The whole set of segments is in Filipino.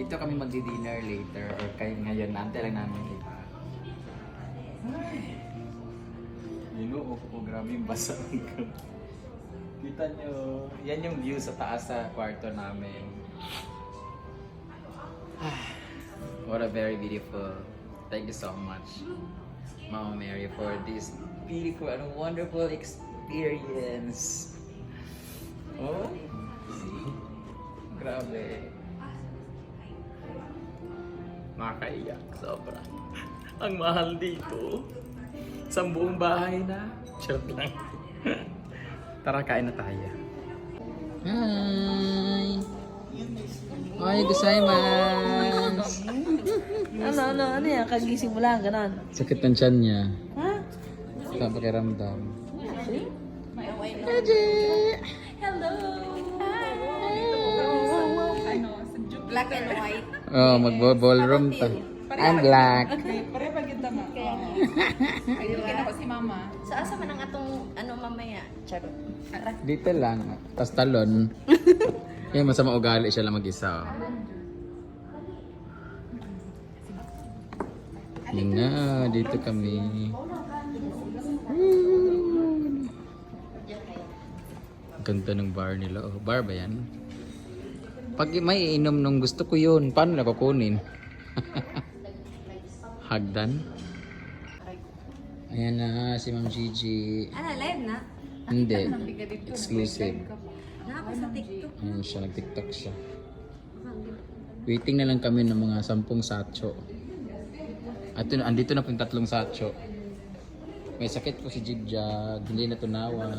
Dito kami magdi-dinner later or kay ngayon, nante lang namin iba. Ay. Ginoo ko, grabe yung basa. Kita nyo, yan yung view sa taas sa kwarto namin. What a very beautiful. Thank you so much, Mama Mary, for this beautiful and wonderful experience. Oh, see? Grabe. Makaiyak, sobra. Ang mahal dito. Sa buong bahay na. Charot lang. Tara, kain na tayo. Hi! Ay, gozaimasu! Ano, ano, ano yan? Kagising mo lang, ganon. Sakit ng tiyan niya. Ha? Sa pakiramdam. Hello! Black and white. Oh, mag-ballroom ta. I'm black. Ayun ako si mama. Sa asa man ang atong ano mamaya? Charot. Dito lang. Tapos talon. Yan, masama ugali siya lang mag-isa. oh. Yun na, dito kami. Ganda ng bar nila. Oh, bar ba yan? Pag may inom nung gusto ko yun, paano na kukunin? Hagdan? Ayan na, si Ma'am Gigi. Ano, live na? Hindi. Exclusive. Na ako sa TikTok. Ayan siya, nag-tiktok siya. Waiting na lang kami ng mga sampung satcho. At yun, andito na po yung tatlong satcho. May sakit po si Jigjag, hindi natunawan,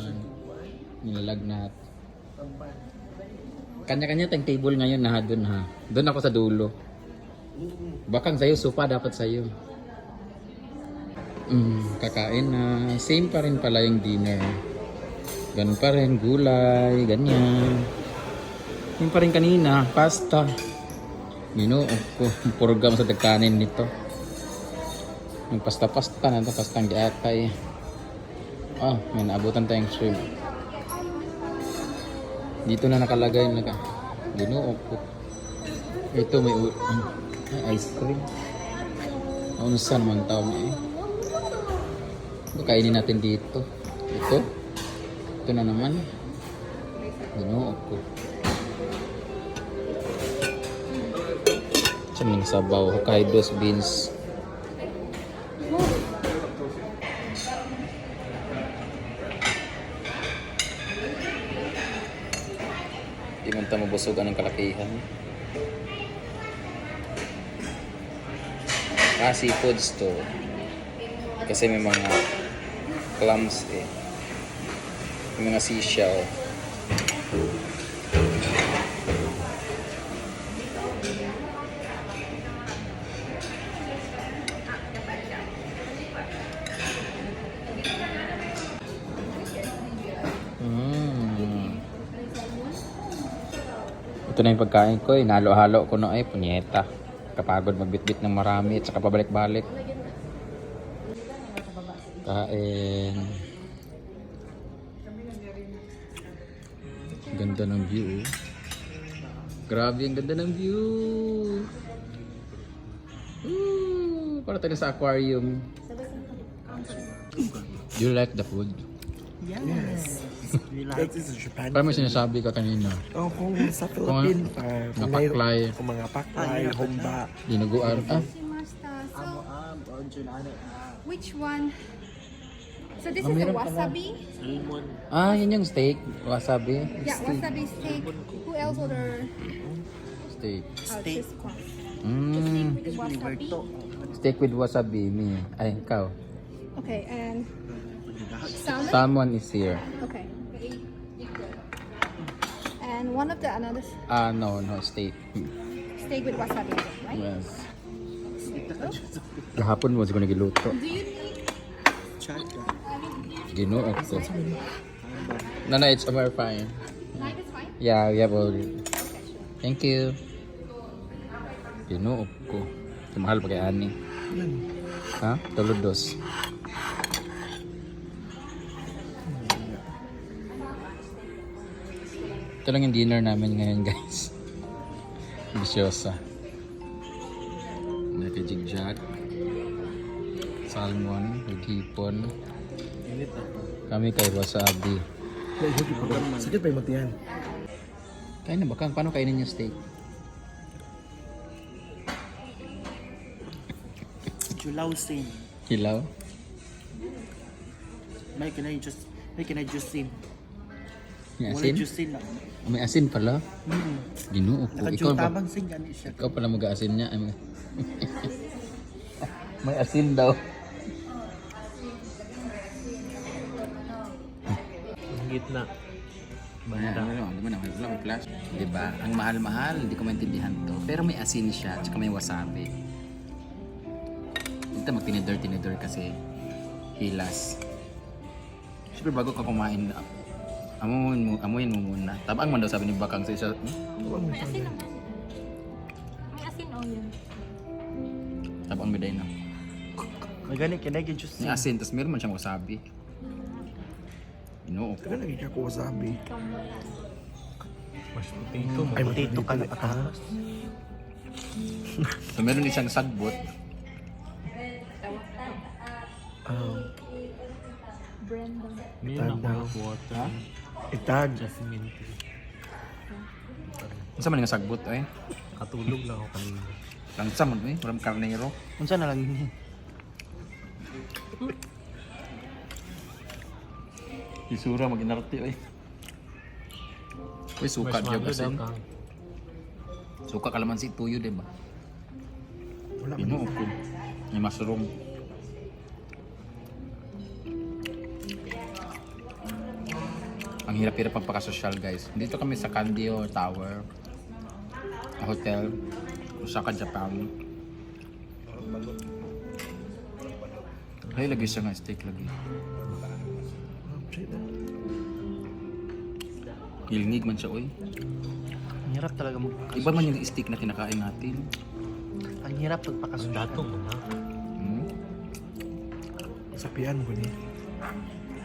nilalagnat. Kanya-kanya tayong table ngayon na doon ha. Doon ako sa dulo. Bakang sa'yo, supa dapat sa'yo. Mm, kakain na. Same pa rin pala yung dinner. Ganun pa rin, gulay, ganyan. Yung pa rin kanina, pasta. Ginoo ko, purga sa dagkanin nito. Yung pasta-pasta na ito, pastang giatay. Ah, may naabutan tayong shrimp. Dito na nakalagay naka. Ginoo ko. Ito may ah, may ice cream. Ano sa naman tao mo eh. Kainin natin dito. Ito. Ito na naman. Ginoo ko. Chaming sabaw, Hokkaido's beans. Di mabusugan ng kalakihan. Ah, seafoods to. Kasi may mga clams eh. May mga seashell. Ito na yung pagkain ko eh. Nalo-halo ko na ay punyeta. Kapagod magbitbit ng marami at saka pabalik-balik. Kain. Ganda ng view. oh. Grabe ang ganda ng view. Ooh, para tayo sa aquarium. Do you like the food? That is Japan. Parang may sinasabi ka kanina. Oh, kung sa Philippine, uh, mga kung may- paklay. Kung mga paklay, humba. Dinuguan. Ah, Shimasta. So, which one? So this Ah, is the wasabi. ah, yun yung steak. Wasabi. Yeah, wasabi steak. Who else order? Steak. Uh, this one. Mm, With wasabi. steak with wasabi. Me. Ay, ikaw. Okay, and salmon. Salmon is here. Okay. And one of the another Ah, no, no, steak. steak with wasabi, right? Yes. Kahapon mo siguro nagiluto. Do you need? Ginoo ko. No, no, it's over fine. Nine is fine. Yeah, we have all. Thank you. Ginoo ko. Tumahal pa kay Ani. Ha? Tuludos. Ito lang yung dinner namin ngayon, guys. Bisyosa. kay Jigjag. Salmon, with hipon. Kami kay wasabi. Sakit pa yung mati yan. Kain na ba? Paano kainin yung steak? Chulaw sin. Hilaw? May can I just, may can I just sin? May Wala asin? Ah, May asin pala? Hmm. Ginoo ko. Ikaw, ba, Nakajutabang sin gani siya. ikaw pala mag-aasin niya. Ay, mag- May asin daw. gitna. Banda. Ano, ano, ano, wala may flash. Diba? Ang mahal-mahal, hindi ko maintindihan to. Pero may asin siya, tsaka may wasabi. Dito magtinidor-tinidor kasi hilas. Siyempre bago ka kumain, amuin mo, amuin mo muna. Tabang man daw sabi ni Bakang sa isa. Hmm? May asin naman. May asin o yun. Tabang biday na. May gani I just May sin? asin, tapos meron man siyang wasabi. Inoo ko. Kaya lagi ka ko wasabi. Mas potato. Ay, potato ka na patatas. So meron din siyang sagbot. Um, Tanda. ako water. Ha? Itag. Jasmine tea. Ano man nga sagbot eh? Katulog lang ako kanina. Langsa man eh, walang karnero. Unsa na lang yun? Isura mag-inarte eh. Uy, suka diyo Marshmallow kasi. Suka kalamansi tuyo, di ba? Wala man. Inoo ko. May mushroom. Hirap-hirap pagpakasosyal guys. Dito kami sa Candio Tower. A hotel. Osaka, Japan. Ay, lagi siya nga steak lagi. Hilingig man siya, oy. Ang hirap talaga mag... Iba man yung steak na kinakain natin. Ang hirap pagpakasulat. Datong mo na. Hmm? Sa pian ko ni.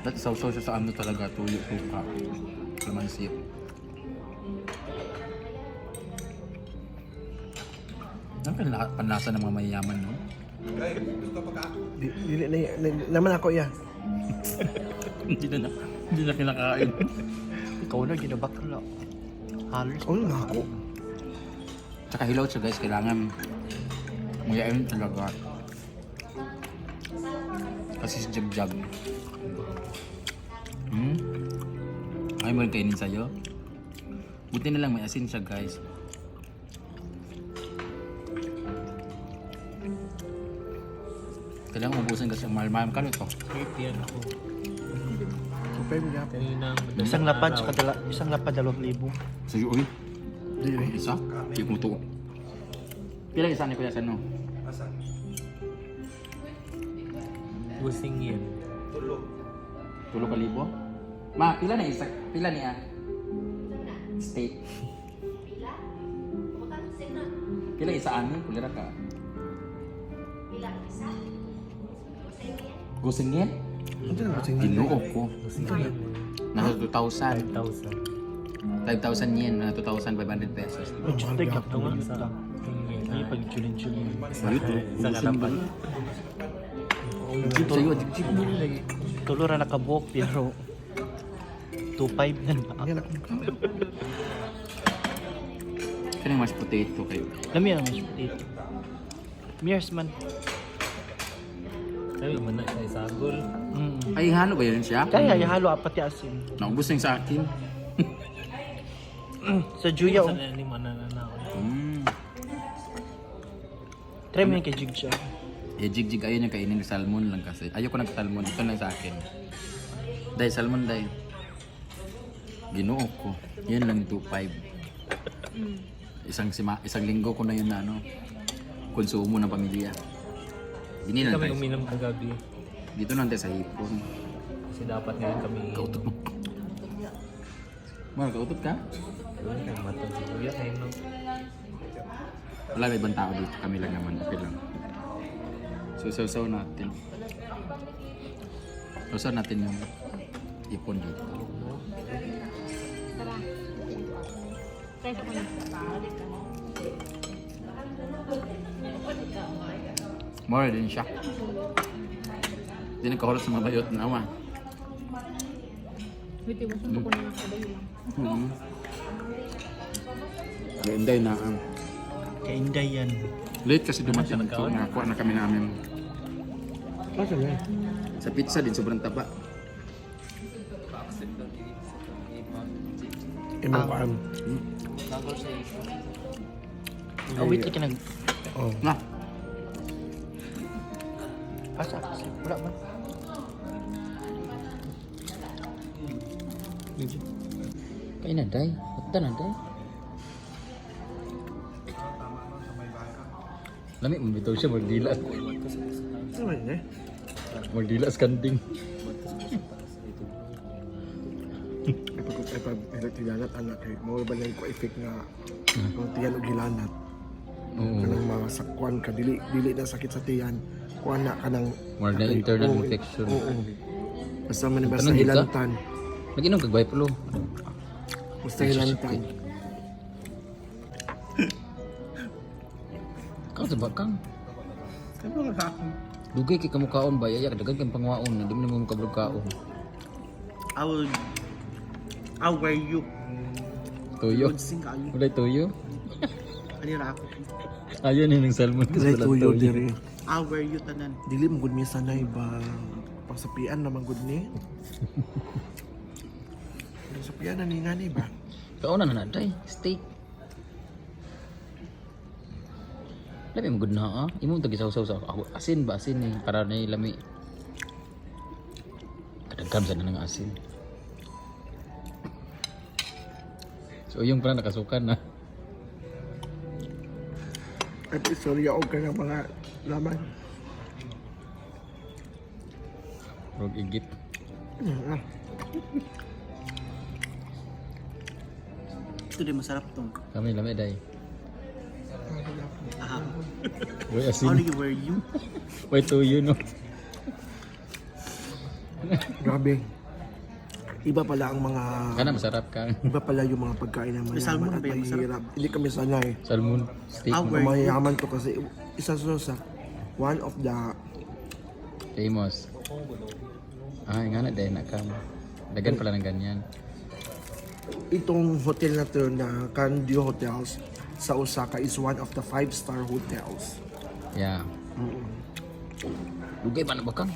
Dati sausaw siya sa ano talaga, tuyo, suka, kalamansi. Ka na panlasa ng mga mayayaman, no? Di, dili na, na, naman ako ya. hindi na, hindi na kinakain. Ikaw na ginabak na. Halos. Oo na ako. Tsaka hilaw siya guys, kailangan muyain talaga. Kasi si Jab-Jab. Hmm? Ay mo rin kainin sa'yo? Buti na lang may asin siya guys. Kailangan ubusin kasi mahal-mahal ka nito. Wait, yan ako. Super mo. Kanina. Isang lapad sa kadala, isang lapad dalawang libo. Sa'yo, uy. Dili. Isa? Hindi ko mutuwa. Pila isa ni Kuya Sano? Busing yan. Tulo ka libo? Ma, pila na isa? Pila niya? Steak. Pila isa ani? Kulira ka. Gusing yan? Ano na kasi Ginoo ko. Yan. Nasa 2,000. 5,000. 5,000 yen. na 2,500 pesos. Ito nga sa Ay, pag chulin-chulin. Sa kalapan. Jeep sa'yo. Jeep, jeep. Tulo ra nakabuok pero 2.5 na na. Kaya mashed potato kayo. Lami ang mashed potato. Mears man. Ay, naman na sa isagol. Mm. Ay, halo ba yun siya? Kaya ihalo apat yung asin. Naubos na yung sa akin. Sa Juya Sa oh. ni manananaw. Mm. Try mo yung kay Jig siya. Eh, jig-jig ayun yung kainin ng salmon lang kasi. Ayoko ng salmon. Ito lang sa akin. Dahil salmon dahil. Ginoo ko. Yan lang 2.5. Isang sima, isang linggo ko na yun na ano. Konsumo ng pamilya. Hindi na Kami tayo. uminom kagabi. Dito lang tayo sa hipon. Kasi dapat ngayon kami... Kautot mo. Mar, kautot ka? Wala may ibang tao dito. Kami lang naman. Okay lang. So, saw natin. Saw natin yung ipon dito. Try ko. More din siya. Hindi nagkahulot sa mga bayot na awa. Wait, iwas ang ko na sabay lang. Inday na ang Kainday yan. late kasi dumating ito. Nakakuha na kami namin. Asa na? Sa pizza din sobrang taba. Imong paan. Oh, wait, ka nag... Oh. Na, Asa? Wala ba? kaya na day. Ba't na day? Lami, mabitaw siya, magdila. Ba yun eh? Magdila sa kanding. ay pag tiyanat anak kay mo ba lang ko effect nga kung tiyan og gilanat Oo. kanang mga sakwan ka dili dili na sakit sa tiyan kuan na kanang More na internal infection. oo basta man Tanong dito? hilantan Nag-inom kag Biplo. basta hilantan Kang sa bakang. ano nga ako Dugay kay kamukaon ba? Yaya, kadagan kang pangwaon. Hindi mo naman kabrog kaon. I will... I'll wear you. Tuyo. Sing kayo. Wala tuyo. Ano ra ako? Ayun yun yung salmon. Dili tuyo diri I'll wear you tanan. dili mo gud mi sanay ba pasapian naman gud ni Pasapian na ni nga ni ba Kauna na naday. Steak. Labi mo good na ah. Imo tagi saw saw Ako asin ba asin ni para na lami. Kadagkam sa nang asin. So yung pala nakasukan na. at istorya og kanang mga laman Rog igit. Ah, Ito din masarap tong. Kami lami day. Ah, Boy how asin. you wear you? Why tuyo no? grabe iba pala ang mga Kana masarap ka. iba pala yung mga pagkain ng mayaman at ba yung masarap? mahirap hindi kami sanay Salmon. Steak. No? where- mayayaman to kasi isa sa sa one of the Famous. Ah, nga na din nakam. Dagan pala ng ganyan. itong hotel na to na Candio Hotels sa Osaka is one of the five star hotels. Yeah. Dugay ba na bakang?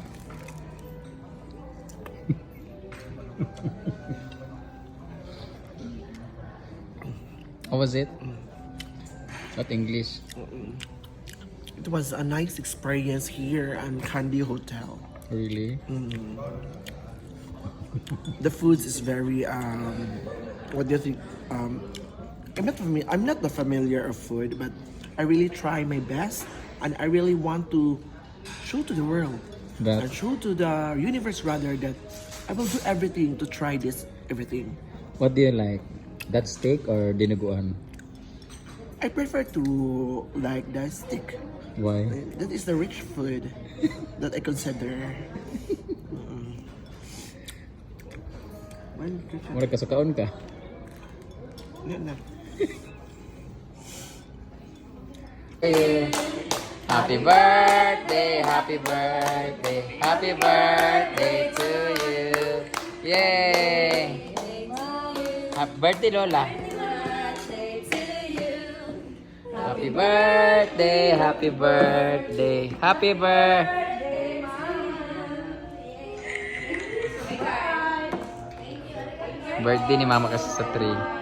How was it? What English? It was a nice experience here at Candy Hotel. Really? The food is very um what do you think um I'm not fami- I'm not the familiar of food but I really try my best and I really want to show to the world That- and show to the universe rather that I will do everything to try this everything. What do you like? That steak or dinuguan? I prefer to like the steak. Why? That is the rich food that I consider. Mm. Well, Mura ka sa kaon ka? Happy birthday, happy birthday, happy birthday to you. Yay! Happy birthday, Lola. Happy birthday, happy birthday, happy birthday. Birthday ni mama kasi sa tree.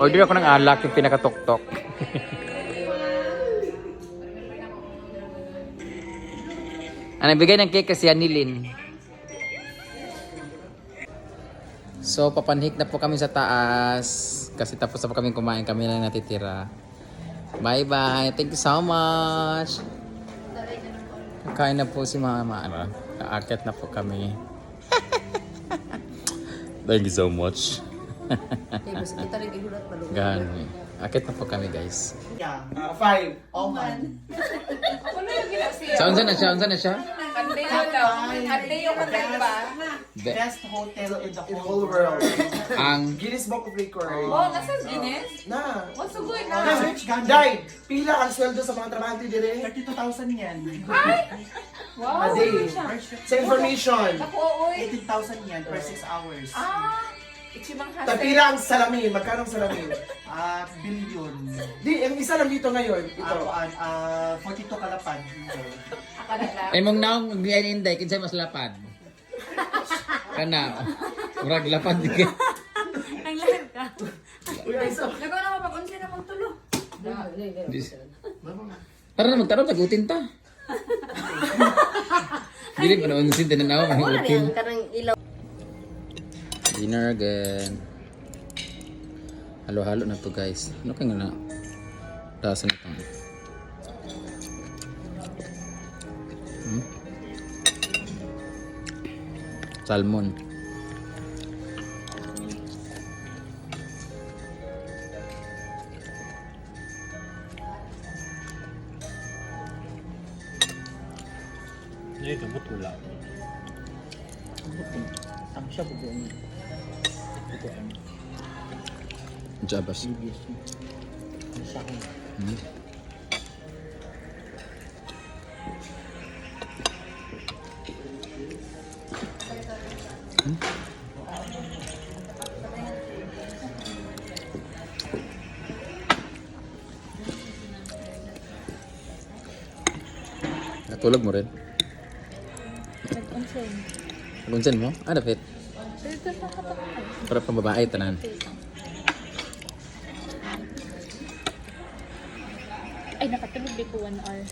Order ako ng alak yung pinakatok-tok. Ang nagbigay ng cake kasi Anilin. So, papanhik na po kami sa taas. Kasi tapos na po kami kumain. Kami lang natitira. Bye-bye. Thank you so much. Kain na po si mama. Ano, Kaakit na po kami. Thank you so much. Gano'n. Akit na po kami guys. Yeah. five. Oh man. So, unsa na siya? Unsa na siya? Be- Best hotel in the In the whole world. ang Guinness Book of Records. Oh, nasa Guinness? Na. What's so good Kasi na? died. Pila ang sweldo sa mga trabahante dire? 32,000 yan. A day. Sa information. 18,000 yan per 6 hours. Ah! Ichimang hasa. Tapila ang salamin. Magkano ang salamin? Ah, billion. Di, ang isa lang dito ngayon. Ito. Ah, ah, 42 kalapad. Ay mong naong gininday kinsay mas lapad. Kana. Murag lapad di ka. Ang lahat ka. Uy, ay, so. Nagawa na mapag-unsi na mong tulo. Tara na magtarong tagutin ta. Dili pa na unsin tinanaw ang utin. Dinner again. Halo-halo na to guys. Ano kaya na? Lasa na. Hmm? Salmon. Hindi, gamot wala. Ang siya po doon. Jabas. Hmm? Natulog mo rin? Nag-unsi. Gunsan mo? Ah, dapat. Para pang babae, tanan. Ay, nakatulog di ko one hour.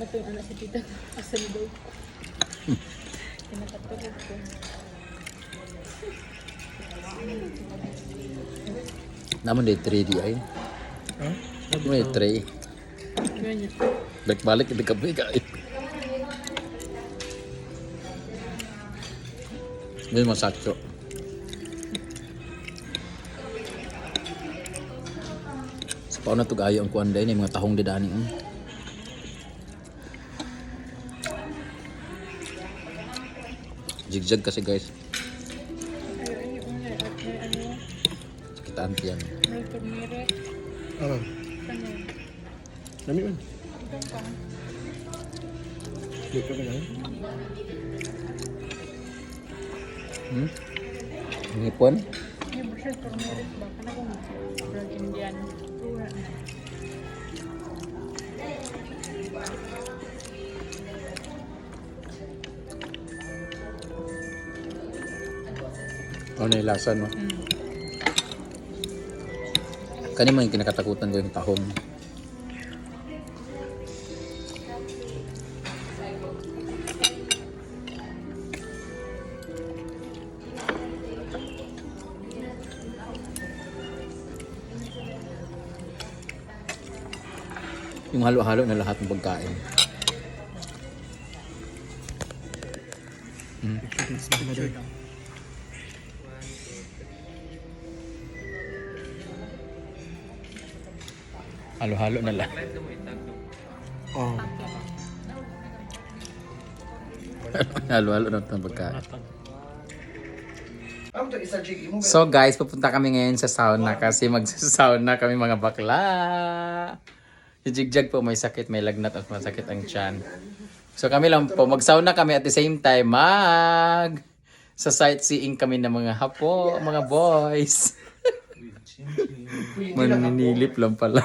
Yung anak sa tita. Asal daw. Ay, nakatulog ko. Naman day 3 di ay. May 3. Ganyan. Balik-balik, hindi ka balik ay. Hindi mo paon na to gayo ang kuwan day, mga tahong didani. Mm. Jigjag kasi guys. Sakitaan yan. may turmeric. Ah, dami man. Dito ka na. Hmm? Ngipon? May siya turmeric ba? Kana kung blood Indian. Tura na. Ano yung lasa, no? Kani man yung kinakatakutan ko yung tahong. Yung halo-halo na lahat ng pagkain. Halo-halo na lahat. Oh. Halo-halo na ng pagkain. So guys, pupunta kami ngayon sa sauna kasi magsa-sauna kami mga bakla. Si Jigjag po may sakit, may lagnat at masakit ang tiyan. So kami lang po, mag-sauna kami at the same time mag sa sightseeing kami ng mga hapo, mga boys. Maninilip lang pala.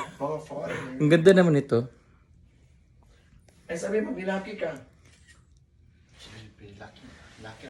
Ang ganda naman ito. Ay sabi mo, bilaki ka.